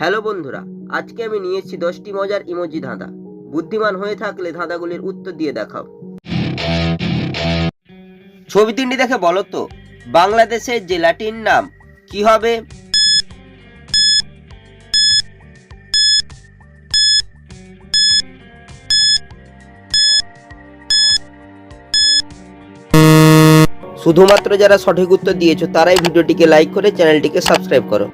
Hello বন্ধুরা, আজকে আমি নিয়ে এসেছি দশটি মজার ইমোজি ধাঁধা। বুদ্ধিমান হয়ে থাকলে ধাঁধাগুলির উত্তর দিয়ে দেখাও। ছবি তিনটি দেখে বলো তো, বাংলাদেশের জেলাটির নাম, কি হবে? শুধুমাত্র যারা সঠিক উত্তর দিয়েছ, তারাই ভিডিওটিকে লাইক করে চ্যানেলটিকে সাবস্ক্রাইব করো।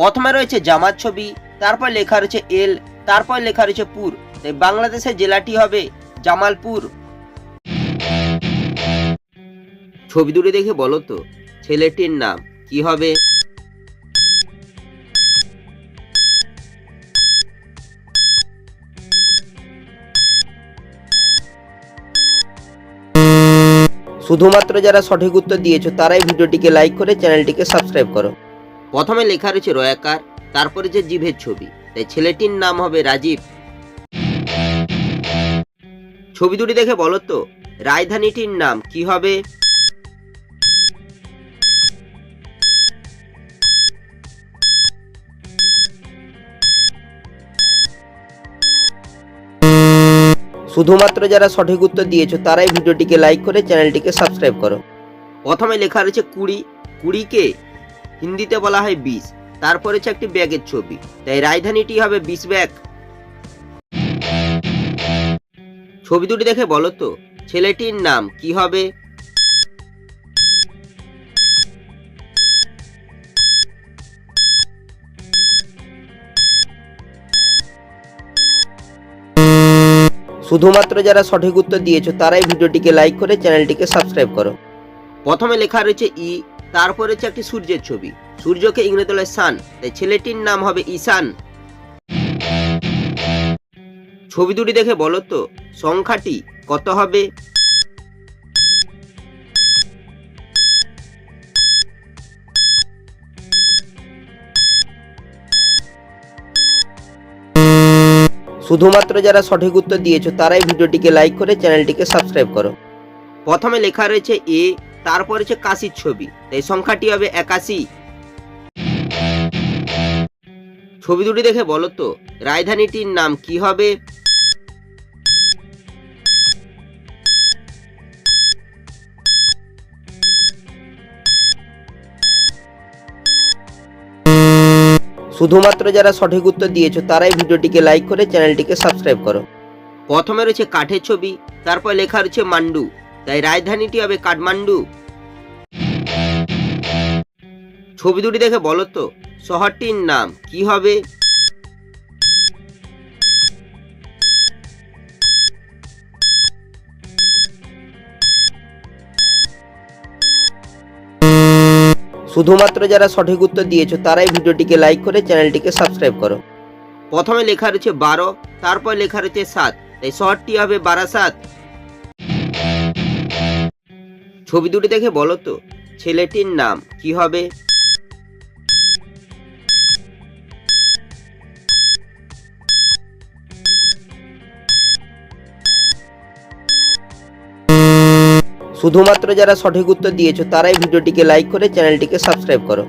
প্রথমে রয়েছে জামাত ছবি, তারপর লেখা রয়েছে এল, তারপর লেখা রয়েছে পুর। তাই বাংলাদেশের জেলাটি হবে জামালপুর। ছবি দুটি দেখে বলো তো, ছেলেটির নাম কি হবে? শুধুমাত্র যারা সঠিক উত্তর দিয়েছ, তারাই ভিডিওটিকে লাইক করে চ্যানেলটিকে সাবস্ক্রাইব করো। প্রথমে লেখা রয়েছে রয়াকার, তারপরে যে জিভের ছবি। তাই ছেলেটির নাম হবে রাজীব। ছবি দুটি দেখে বলো তো, রাজধানীটির নাম কি হবে? শুধুমাত্র যারা সঠিক উত্তর দিয়েছ, তারাই ভিডিওটিকে লাইক করে চ্যানেলটিকে সাবস্ক্রাইব করো। প্রথমে লেখা রয়েছে কুড়ি। কুড়িকে হিন্দিতে বলা হয় বিষ। তারপরে হচ্ছে একটি ব্যাগের ছবি। তাই রাজধানীটি হবে বিষ ব্যাগ। ছবি দুটি দেখে বলো তো, ছেলেটির নাম কি হবে? শুধুমাত্র যারা সঠিক উত্তর দিয়েছ, তারাই ভিডিওটিকে লাইক করে চ্যানেলটিকে সাবস্ক্রাইব করো। প্রথমে লেখা রয়েছে ই তারপরে হচ্ছে একটি সূর্যের ছবি। সূর্যকে ইংরেজি বলে সান তাই ছেলেটির নাম হবে ঈশান। ছবি দুটি দেখে বলো তো, সংখ্যাটি কত হবে? শুধুমাত্র যারা সঠিক উত্তর দিয়েছ, তারাই ভিডিওটিকে লাইক করে চ্যানেলটিকে সাবস্ক্রাইব করো। প্রথমে লেখা রয়েছে এ তারপর হচ্ছে কাশির ছবি। তাই সংখ্যাটি হবে একাশি। ছবি দুটি দেখে বলো তো, রাজধানীটির নাম কি হবে? শুধুমাত্র যারা সঠিক উত্তর দিয়েছ, তারাই ভিডিওটিকে লাইক করে চ্যানেলটিকে সাবস্ক্রাইব করো। প্রথমে রয়েছে কাঠের ছবি, তারপর লেখা রয়েছে মান্ডু। তাই রাজধানীটি হবে কাঠমান্ডু। ছবি দুটি দেখে বলো তো, শহরটির নাম কি হবে? শুধুমাত্র যারা সঠিক উত্তর দিয়েছ, তারাই ভিডিওটিকে লাইক করে চ্যানেলটিকে সাবস্ক্রাইব করো। প্রথমে লেখা রয়েছে বারো, তারপর লেখা রয়েছে সাত, তাই শহরটি হবে বারাসাত। ছবি দুটি দেখে বলো তো, ছেলেটির নাম কি হবে? শুধুমাত্র যারা সঠিক উত্তর দিয়েছ, তারাই ভিডিওটিকে লাইক করে চ্যানেলটিকে সাবস্ক্রাইব করো।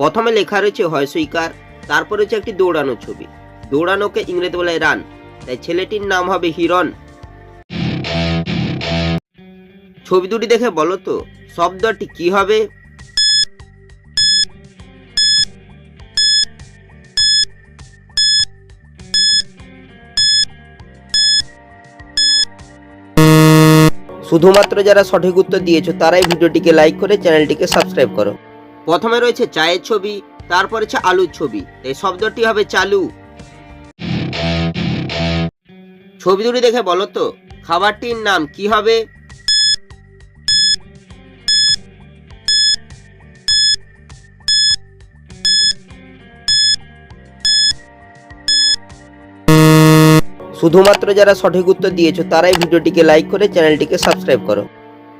প্রথমে লেখা রয়েছে হয় সুইকার তারপর রয়েছে একটি দৌড়ানো ছবি। দৌড়ানোকে ইংরেজি বলে রান তাই ছেলেটির নাম হবে হিরণ। ছবি দুটি দেখে বলো তো, শব্দটি কি হবে? শুধুমাত্র যারা সঠিক উত্তর দিয়েছ, তারাই ভিডিওটিকে লাইক করে চ্যানেলটিকে সাবস্ক্রাইব করো। প্রথমে রয়েছে চায়ের ছবি, তারপর হচ্ছে আলুর ছবি। এই শব্দটি হবে চালু। ছবি দুটি দেখে বলো তো, খাবারটির নাম কি হবে? শুধুমাত্র যারা সঠিক উত্তর দিয়েছ, তারাই ভিডিওটিকে লাইক করে চ্যানেলটিকে সাবস্ক্রাইব করো।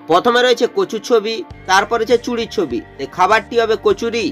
প্রথমে রয়েছে কচুর ছবি, তারপর রয়েছে চুড়ির ছবি। খাবারটি হবে কচুরি